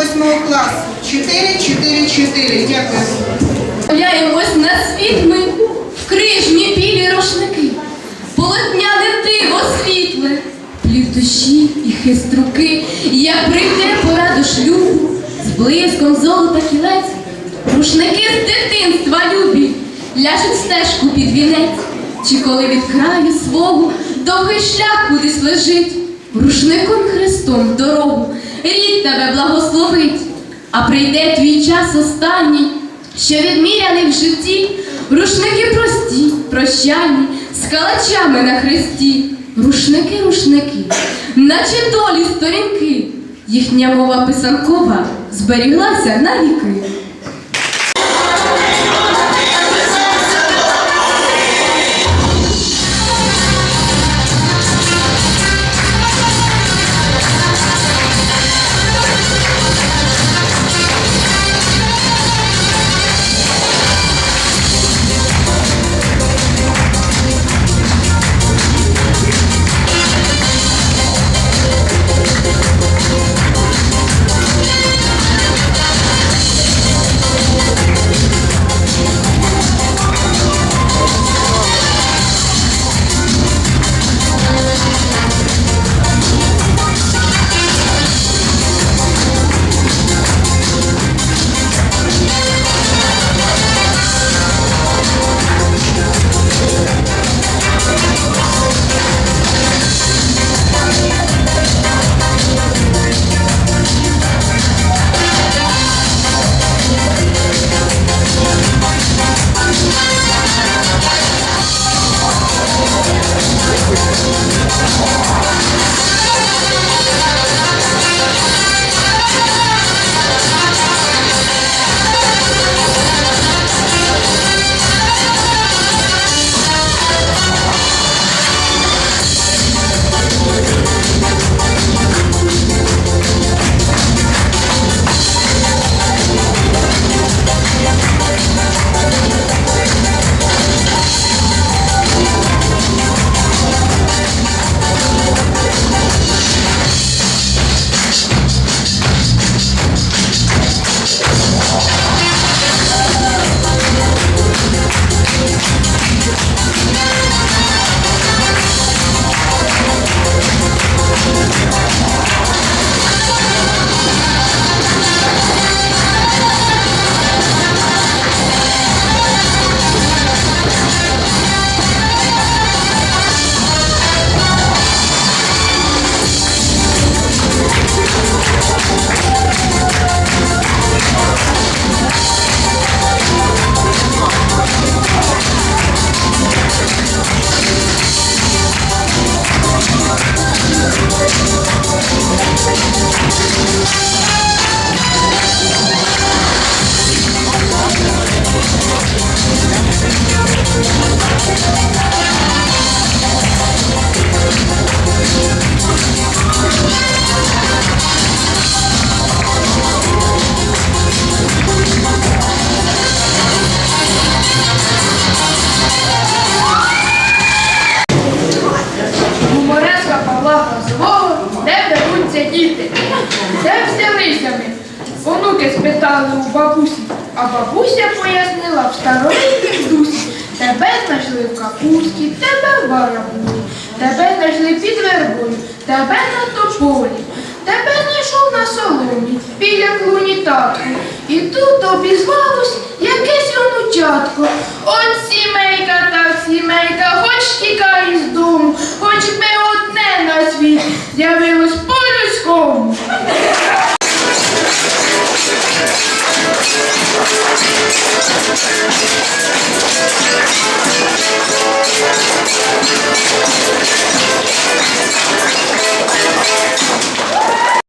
8 класу. 4-4-4. Дякую. Являємось на світ ми душі і як прийде пора до шлюбу, з блиском золота кілець, рушники з дитинства любі, ляжуть стежку під вінець, чи коли від краю свого довгий шлях кудись лежить, рушником Христом в дорогу, рід тебе благословить. А прийде твій час останній, що відміряний в житті, рушники прості, прощальні, з калачами на хресті, рушники, рушники, наче долі сторінки, їхня мова писанкова зберіглася на спитали у бабусі, а бабуся пояснила в. Тебе знайшли в капусті, тебе в барабулі, тебе знайшли під вербою, тебе на тополі, тебе знайшов на соломі, біля клуні татку. І тут обізвалось якесь онучатко. От сімейка, так сімейка, хоч тікай із дому,